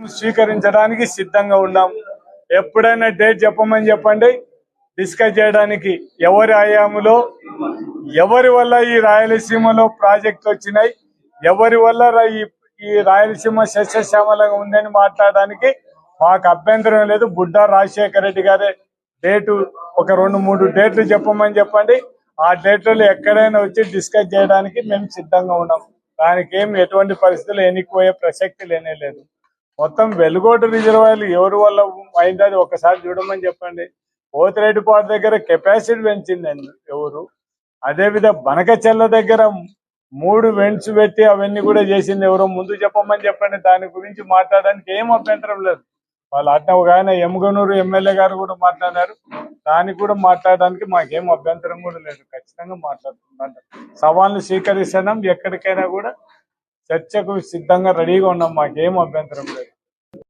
స్వీకరించడానికి సిద్ధంగా ఉన్నాం. ఎప్పుడైనా డేట్ చెప్పమని చెప్పండి. డిస్కస్ చేయడానికి ఎవరి హయాములో ఎవరి వల్ల ఈ రాయలసీమలో ప్రాజెక్టులు వచ్చినాయి ఎవరి వల్ల ఈ ఈ రాయలసీమ సస్యశ్యామలంగా ఉందని మాట్లాడడానికి మాకు అభ్యంతరం లేదు. బుడ్డా రాజశేఖర రెడ్డి గారే డేటు ఒక రెండు మూడు డేట్లు చెప్పమని చెప్పండి. ఆ డేట్లలో ఎక్కడైనా వచ్చి డిస్కస్ చేయడానికి మేము సిద్ధంగా ఉన్నాం. దానికి ఏం ఎటువంటి పరిస్థితులు ఎన్నికపోయే ప్రసక్తి లేనే లేదు. మొత్తం వెలుగోటు రిజర్వాయర్లు ఎవరి వల్ల అయింది అది ఒకసారి చూడమని చెప్పండి. పోతిరెడ్డిపాటు దగ్గర కెపాసిటీ పెంచింది ఎవరు? అదే విధంగా బనకచెల్ల దగ్గర మూడు వెంట్స్ పెట్టి అవన్నీ కూడా చేసింది ఎవరో ముందు చెప్పమని చెప్పండి. దాని గురించి మాట్లాడడానికి ఏం అభ్యంతరం లేదు. వాళ్ళు అట్ట ఒక ఆయన ఎమ్గనూరు ఎమ్మెల్యే గారు కూడా మాట్లాడారు. దానికి కూడా మాట్లాడడానికి మాకేం అభ్యంతరం కూడా లేదు. ఖచ్చితంగా మాట్లాడుతున్నాం సవాళ్ళు స్వీకరిస్తున్నాం. ఎక్కడికైనా కూడా చర్చకు సిద్ధంగా రెడీగా ఉన్నాం. మాకేం అభ్యంతరం లేదు.